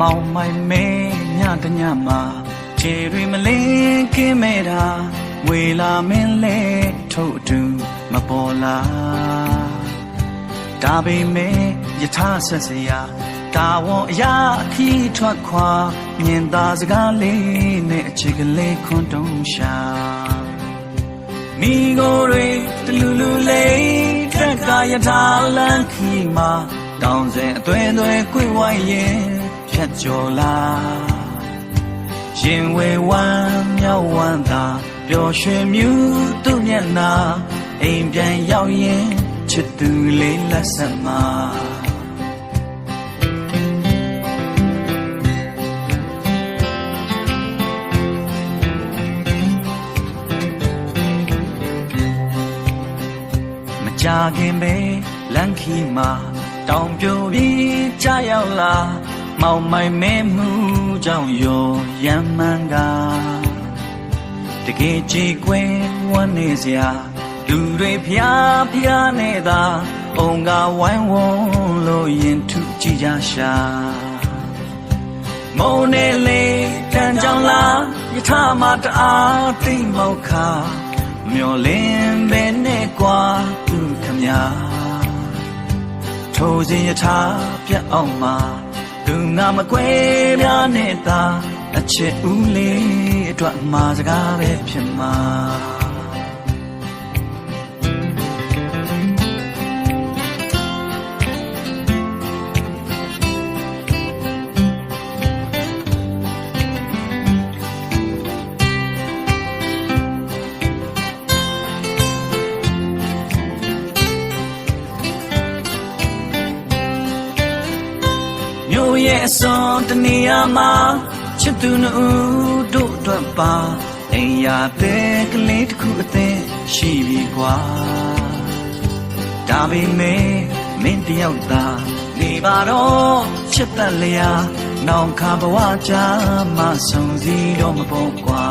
မောင်မိုင်မဲညတညမှာခြေတွေမလင်းခင်းမဲ့တာဝေလာမင်းလဲထုတ်အတူမပေါ်လာဒါပေမဲ့ယထာဆက်စရာတာဝန်အရာအခီးထွက်ခွာမြင်သာစကားလေးနဲ့အချစ်ကလေးခွန်းတုံးရှာမိကိုယ်တွေတလူလူလေးထက်ကယထာလန်းခီမှာတောင်းစင်အသွဲသွဲကွေဝိုင်းရင် ဖြတ်ကျော်လာရင်ဝေဝမ်းမြောက်ဝမ်းသာပျော်ရွှင်မြူးသူ့မျက်နှာအိမ်ပြန်ရောက်ရင်ချစ်သူလေးလက်ဆက်မှာမကြခင်ပဲလမ်းခီမှာတောင်ပြိုပြီးကြာရောက်လာ မောင်မိုင်မဲမှုကြောင့်ရောရမ်းမှန်းကတကယ်ကြည်ကွယ်ဝမ်းနေစရာလူတွေဖျားဖျားနေတာအုံကဝိုင်းဝန်းလို့ရင်ထုကြည့်ကြရှာမုံနေလေတန်ကြောင်လာယထာမတအားတိတ်မောက်ခါမျောလင်းပဲနဲ့ကွာသူခမညာထိုစဉ်ယထာပြတ်အောင်မှာ သူငါမကွဲပြားနေတာအချစ်ဦးလေးအတွက်မှာစကားပဲဖြစ်မှာ မြို့ရဲ့အစွန်တနေရာမှာချစ်သူနှစ်ဦးတို့အတွက်ပါအိမ်ယာတဲ့ကလေးတစ်ခုအသက်ရှိပြီကွာဒါပေမဲ့မင်းတယောက်သာနေပါတော့ချစ်သက်လျာနောင်ခါဘဝကြာမှဆုံစည်းတော့မပေါ်ကွာ